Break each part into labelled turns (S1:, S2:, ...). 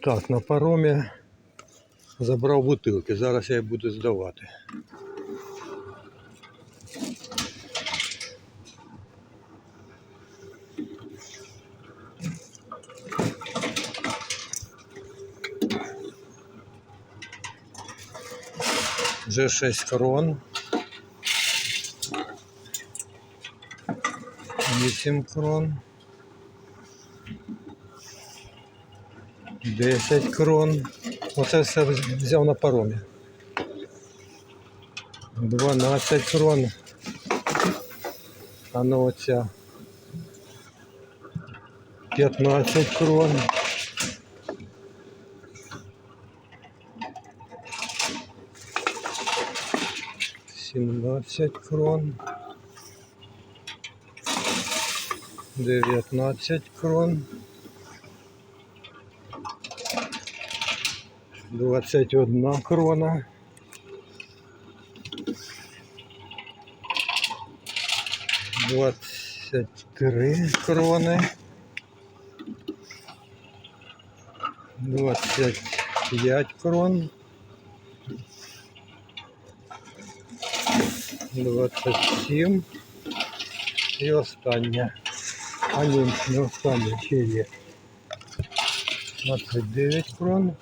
S1: Так, на паромі забрав бутилки. Зараз я їх буду здавати. Вже 6 крон. 8 крон. 10 крон. Оце все взяв на паромі. 12 крон. А ну оця. 15 крон. Сімнадцять крон. Дев'ятнадцять крон. Двадцять одна крона. Двадцять три крони. Двадцять п'ять крон. Двадцять сім. І остання. А ні, не остання, ще є. 29 крон.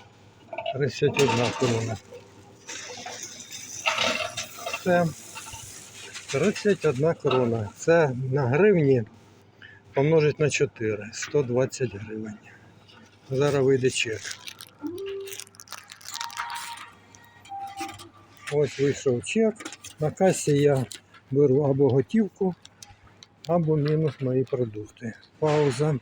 S1: 31 крона. Це 31 крона. Це на гривні помножить на 4. 120 гривень. Зараз вийде чек. Ось вийшов чек. На касі я беру або готівку, або мінус мої продукти. Пауза.